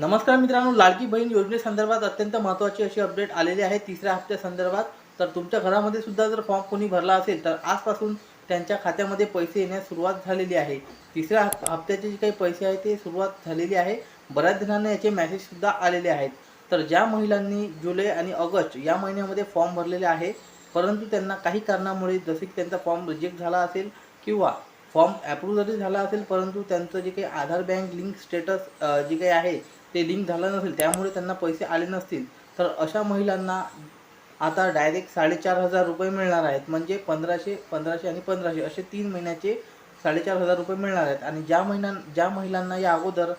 नमस्कार मित्रांनो लाडकी बहीण योजनेसंदर्भात अत्यंत महत्त्वाची अशी अपडेट आलेली आहे. तिसऱ्या हप्त्यासंदर्भात तर तुमच्या घरामध्ये सुद्धा जर फॉर्म कोणी भरला असेल तर आजपासून त्यांच्या खात्यामध्ये पैसे येण्यास सुरुवात झालेली आहे. तिसऱ्या हप्त्याचे जे काही पैसे आहे ते सुरुवात झालेली आहे. बऱ्याच जणांना याचे मेसेजसुद्धा आलेले आहेत. तर ज्या महिलांनी जुलै आणि ऑगस्ट या महिन्यामध्ये फॉर्म भरलेले आहे परंतु त्यांना काही कारणामुळे जसे की त्यांचा फॉर्म रिजेक्ट झाला असेल किंवा फॉर्म ॲप्रूव्ह जरी झाला असेल परंतु त्यांचं जे काही आधार बँक लिंक स्टेटस जे काही आहे ते लिंक झालं नसेल त्यामुळे त्यांना पैसे आले नसतील तर अशा महिलांना आता डायरेक्ट साडेचार हजार रुपये मिळणार आहेत. म्हणजे पंधराशे पंधराशे आणि पंधराशे असे तीन महिन्याचे साडेचार हजार रुपये मिळणार आहेत. आणि ज्या महिन्यां ज्या महिलांना या अगोदर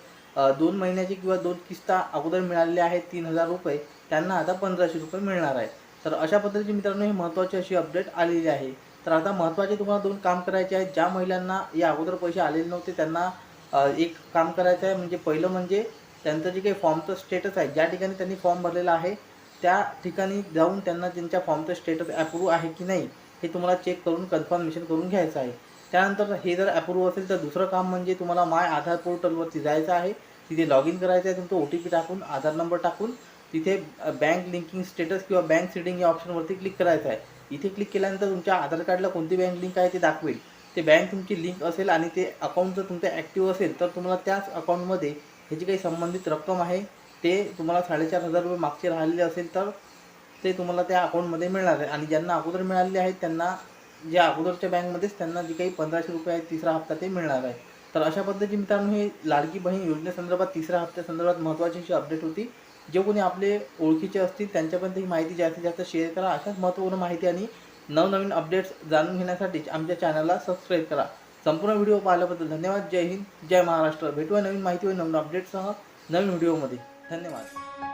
दोन महिन्याचे किंवा दोन किस्ता अगोदर मिळालेले आहेत तीन हजार रुपये त्यांना आता पंधराशे रुपये मिळणार आहेत. तर अशा पद्धतीचे मित्रांनो हे महत्त्वाची अशी अपडेट आलेली आहे. तर आता महत्त्वाचे तुम्हाला दोन काम करायचे आहेत. ज्या महिलांना या अगोदर पैसे आलेले नव्हते त्यांना एक काम करायचं आहे. म्हणजे पहिलं म्हणजे त्यांचं जे काही फॉर्मचं स्टेटस आहे ज्या ठिकाणी त्यांनी फॉर्म भरलेला आहे त्या ठिकाणी जाऊन त्यांना त्यांच्या फॉर्मचं स्टेटस अप्रूव्ह आहे की नाही हे तुम्हाला चेक करून कन्फर्मेशन करून घ्यायचं आहे. त्यानंतर हे जर अप्रूव्ह असेल तर दुसरं काम म्हणजे तुम्हाला माय आधार पोर्टलवरती जायचं आहे. तिथे लॉग इन करायचं आहे तुमचं ओ टी पी टाकून आधार नंबर टाकून तिथे बँक लिंकिंग स्टेटस किंवा बँक सेटिंग या ऑप्शनवरती क्लिक करायचं आहे. इथे क्लिक केल्यानंतर तुमच्या आधार कार्डला कोणती बँक लिंक आहे ते दाखवेल. ते बँक तुमची लिंक असेल आणि ते अकाउंट जर तुमचं ॲक्टिव्ह असेल तर तुम्हाला त्याच अकाउंटमध्ये ह्याची काही संबंधित रक्कम आहे. ते तुम्हाला साडेचार हजार रुपये मागचे राहिलेले असेल तर ते तुम्हाला त्या अकाउंटमध्ये मिळणार आहे. आणि ज्यांना अगोदर मिळालेले आहेत त्यांना ज्या अगोदरच्या बँकमध्येच त्यांना जे काही पंधराशे रुपये आहेत तिसरा हप्ता ते मिळणार आहे. तर अशा पद्धती मित्रांनो हे लाडकी बहीण योजनेसंदर्भात तिसऱ्या हप्त्यासंदर्भात महत्त्वाची अशी अपडेट होती. जे कोणी आपले ओळखीचे असतील त्यांच्यापर्यंत ही माहिती जास्तीत जास्त शेअर करा. अशाच महत्त्वपूर्ण माहिती आणि नवनवीन अपडेट्स जाणून घेण्यासाठी आमच्या चॅनलला सबस्क्राईब करा. संपूर्ण व्हिडिओ पाहिल्याबद्दल धन्यवाद. जय हिंद जय महाराष्ट्र. भेटूया नवीन माहिती व नवीन अपडेटसह नवीन व्हिडिओमध्ये धन्यवाद.